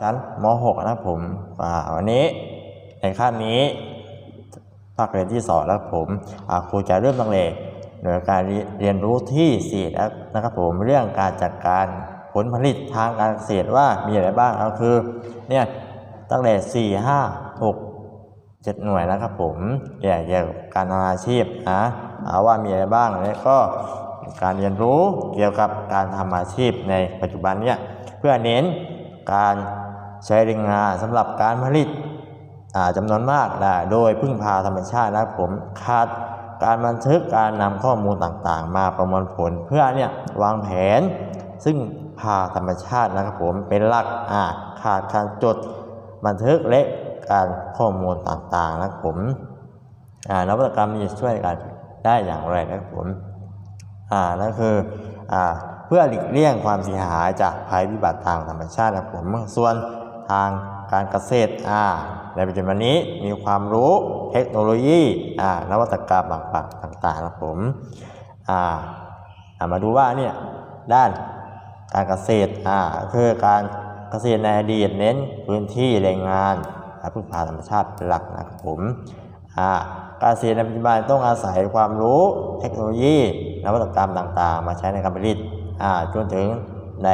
ชั้นม .6 นะครับผมวันนี้ในคาบนี้ภาคเรียนที่สองนะครับผมครูจะเริ่มตั้งแต่โดยการเรียนรู้ที่สี่นะครับผมเรื่องการจัดการผลผลิตทางการเกษตรว่ามีอะไรบ้างก็คือเนี่ยตั้งแต่สี่ห้าหกเจ็ดหน่วยนะครับผมเกี่ยวกับการทำอาชีพนะเอาว่ามีอะไรบ้างแล้วก็การเรียนรู้เกี่ยวกับการทำอาชีพในปัจจุบันเนี่ยเพื่อเน้นการ ใช้แรงงานสำหรับการผลิตจำนวนมากนะโดยพึ่งพาธรรมชาตินะครับผมขาดการบันทึกการนำข้อมูลต่างๆ มาประมวลผลเพื่อเนี่ยวางแผน ซึ่งพาธรรมชาตินะครับผมเป็นหลักขาดการจดบันทึกและการข้อมูลต่างๆนะครับผมอ่านวัตกรรมนี้ช่วยกันได้อย่างไรนะครับผมอ่านั่นคืออ่าเพื่อหลีกเลี่ยงความเสียหายจากภัยพิบัติทางธรรมชาตินะครับผมส่วน ทางการเกษตรอ่าในปัจจุบันนี้มีความรู้เทคโนโลยีอ่านวัตกรรมต่างๆนะครับผมอ่ามาดูว่าเนี่ยด้านการเกษตรอ่าคือการเกษตรในอดีตเน้นพื้นที่แรงงานพึ่งพาธรรมชาติเป็นหลักนะครับผมอ่าการเกษตรในปัจจุบันต้องอาศัยความรู้เทคโนโลยีนวัตกรรมต่างๆ มาใช้ในการผลิตอ่าจนถึงใน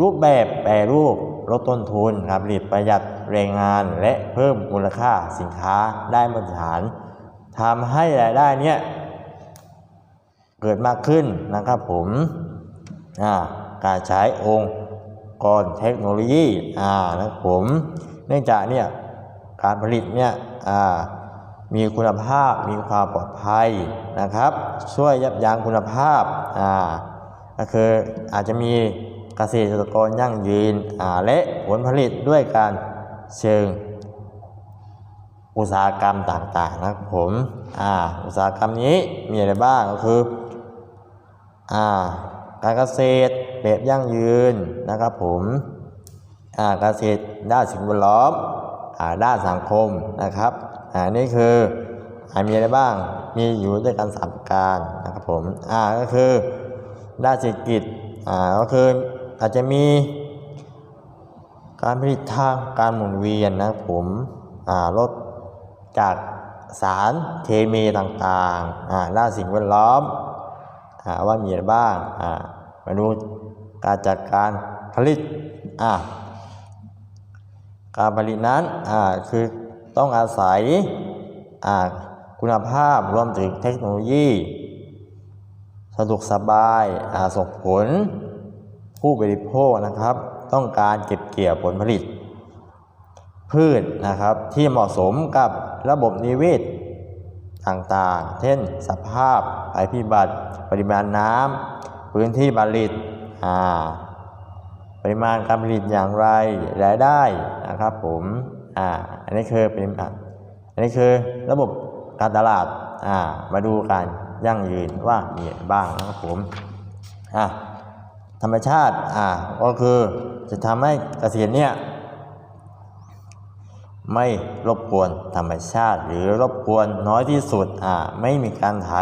รูปแบบแปรรูปลดต้นทุนการผลิตประหยัดแรงงานและเพิ่มมูลค่าสินค้าได้มาตรฐานทำให้รายได้เนี้ยเกิดมากขึ้นนะครับผมการใช้องค์กรเทคโนโลยีนะครับผมเนื่องจากเนี่ยการผลิตเนี่ยมีคุณภาพมีความปลอดภัยนะครับ ช่วยยับยั้งคุณภาพก็คืออาจจะมี เกษตรกรยั่งยืนและผลผลิตด้วยการเชิงอุตสาหกรรมต่างๆนะครับผมออุตสาหกรรมนี้มีอะไรบ้างก็คืออการเกษตรแบบยั่งยืนนะครับผมเกษตรด้านสิ่งแวดล้อมอด้านสังคมนะครับอ่านี่คืออมีอะไรบ้างมีอยู่ด้วยกันสามประการนะครับผมอ่าก็คือด้านเศรษฐกิจอ่าก็คือ อาจจะมีการผลิตทางการหมุนเวียนนะผมลดจากสารเคมีต่างๆอ่าด้าสิ่งแวดล้อมอว่ามีอะไรบ้างมาดูการจัดการผลิตการผลิตนั้นคือต้องอาศัยคุณภาพรวมถึงเทคโนโลยี สะดวกสบายส่งผล ผู้บริโภคนะครับ ต้องการเก็บเกี่ยวผลผลิต พืชนะครับที่เหมาะสมกับระบบนิเวศต่างๆ เช่น สภาพภัยพิบัติ ปริมาณน้ำพื้นที่ผลิตอ่าปริมาณการผลิตอย่างไรรายได้นะครับผมอ่าอันนี้คือเป็นอันนี้คือระบบการตลาดอ่ามาดูการยั่งยืนว่ามีอะไรบ้างนะครับผมอ่า ธรรมชาติอ่าก็คือจะทำให้เกษตรเนี่ยไม่รบกวนธรรมชาติ หรือรบกวนน้อยที่สุดอ่าไม่มีการไถ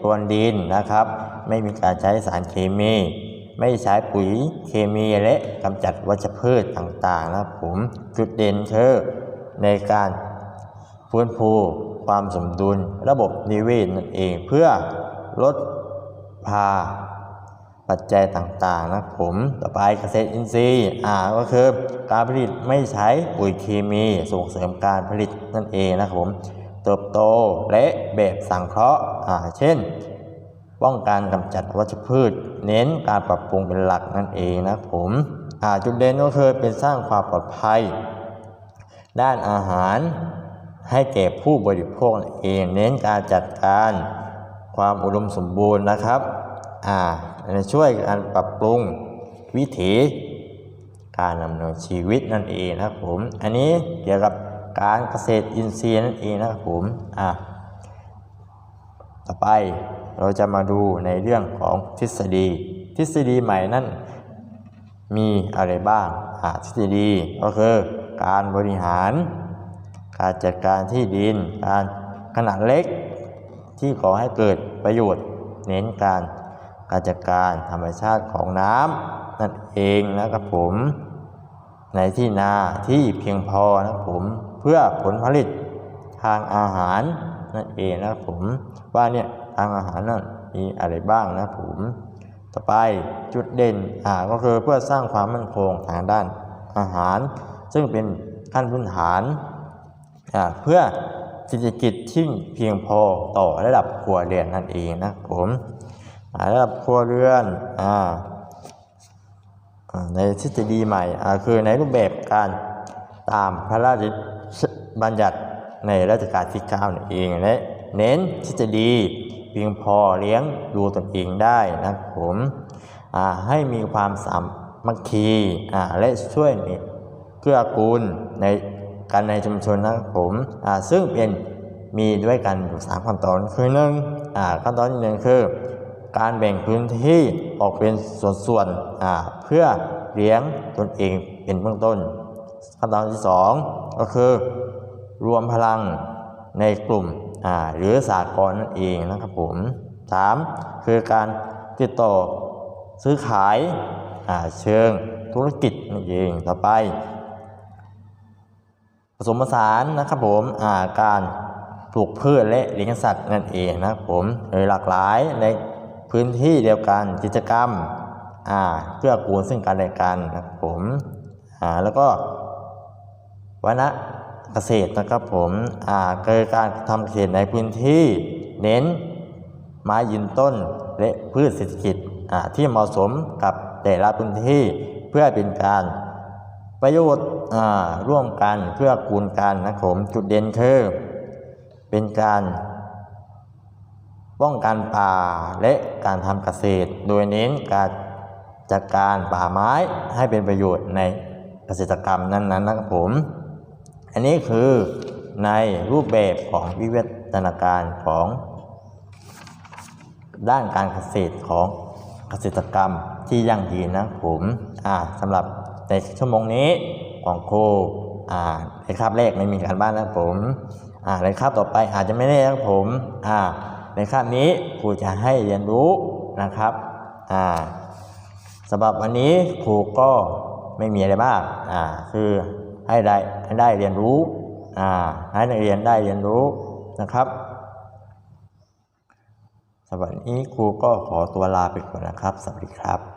พรวนดินนะครับ ไม่มีการใช้สารเคมี ไม่ใช้ปุ๋ยเคมีและกำจัดวัชพืชต่างๆนะครับผมจุดเด่นคือในการฟื้นฟูความสมดุลระบบนิเวศนั่นเองเพื่อลดพา ปัจจัยต่างๆนะครับผมต่อไปเกษตรอินทรีย์อ่าก็คือการผลิตไม่ใช้ปุ๋ยเคมีส่งเสริมการผลิตนั่นเองนะครับผมเติบโตและแบบสังเคราะห์อ่าเช่น ป้องกันกำจัดวัชพืช เน้นการปรับปรุงเป็นหลักนั่นเองนะครับผมอ่าจุดเด่นก็คือเป็นสร้างความปลอดภัย ด้านอาหารให้แก่ผู้บริโภคเองเน้นการจัดการความอุดมสมบูรณ์นะครับ ช่วยการปรับปรุงวิถีการดำเนินชีวิตนั่นเองนะครับผม อันนี้เกี่ยวกับการเกษตรอินทรีย์นั่นเองนะครับผมอ่าต่อไปเราจะมาดูในเรื่องของทฤษฎี ทฤษฎีใหม่นั่นมีอะไรบ้างอ่าทฤษฎีก็คือการบริหาร การจัดการที่ดิน การขนาดเล็กที่ก่อให้เกิดประโยชน์ เน้นการ การจัดการธรรมชาติของน้ำนั่นเองนะครับผม ในที่นาที่เพียงพอนะครับผมเพื่อผลผลิตทางอาหารนั่นเองนะครับผมว่าเนี่ยทางอาหารนั่นมีอะไรบ้างนะครับผมต่อไปจุดเด่นอ่าก็คือเพื่อสร้างความมั่นคงทางด้านอาหาร ซึ่งเป็นขั้นพื้นฐานอ่าเพื่อเศรษฐกิจที่เพียงพอต่อระดับครัวเรือนนั่นเองนะครับผม ระดับครัวเรือนอ่าอ่าในทฤษฎีใหม่คือในรูปแบบการตามพระราชบัญญัติในรัชกาลที่9นั่นเองและเน้นทฤษฎีเพียงพอเลี้ยงดูตนเองได้นะครับผมให้มีความสามัคคีและช่วยเกื้อกูลในกันในชุมชนนะครับผมซึ่งเป็นมีด้วยกันอยู่สามขั้นตอนคือหนึ่งขั้นตอนที่หนึ่งคือ การแบ่งพื้นที่ออกเป็นส่วนๆเพื่อเลี้ยงตนเองเป็นเบื้องต้น ขั้นตอนที่สองก็คือ รวมพลังในกลุ่มหรือสากลนั่นเองนะครับผมสามคือการติดต่อซื้อขายาเชิงธุรกิจนั่นเองต่อไป ผสมผสานนะครับผมาการปลูกพืชและเลี้ยงสัตว์นั่นเองนะครับผมหลากหลายใน พื้นที่เดียวกันกิจกรรมเพื่อกูลซึ่งกันและกันนะครับผมแล้วก็วณเกษตรนะครับผมเกิดการทำเกษตรในพื้นที่เน้นไม้ยืนต้นและพืชเศรษฐกิจที่เหมาะสมกับแต่ละพื้นที่เพื่อเป็นการประโยชน์ร่วมกันเพื่อกูลกันนะครับผมจุดเด่นคือเป็นการ ป้องกันป่าและการทำเกษตร โดยเน้นการจัดการป่าไม้ให้เป็นประโยชน์ในเกษตรกรรมนั้นๆนะครับผม อันนี้คือในรูปแบบของวิวัฒนาการของด้านการเกษตรของเกษตรกรรมที่ยั่งยืนนะครับผมอ่าสำหรับในชั่วโมงนี้ของครูอ่าในคาบแรกไม่มีการบ้านนะครับผมอ่าในคาบต่อไปอาจจะไม่ได้นะครับผมอ่า ในคาบนี้ครูจะให้เรียนรู้นะครับอ่าสำหรับวันนี้ครูก็ไม่มีอะไรมากอ่าคือให้ได้ให้ได้เรียนรู้อ่าให้นักเรียนได้เรียนรู้นะครับสำหรับวันนี้ครูก็ขอตัวลาไปก่อนนะครับ สวัสดีครับ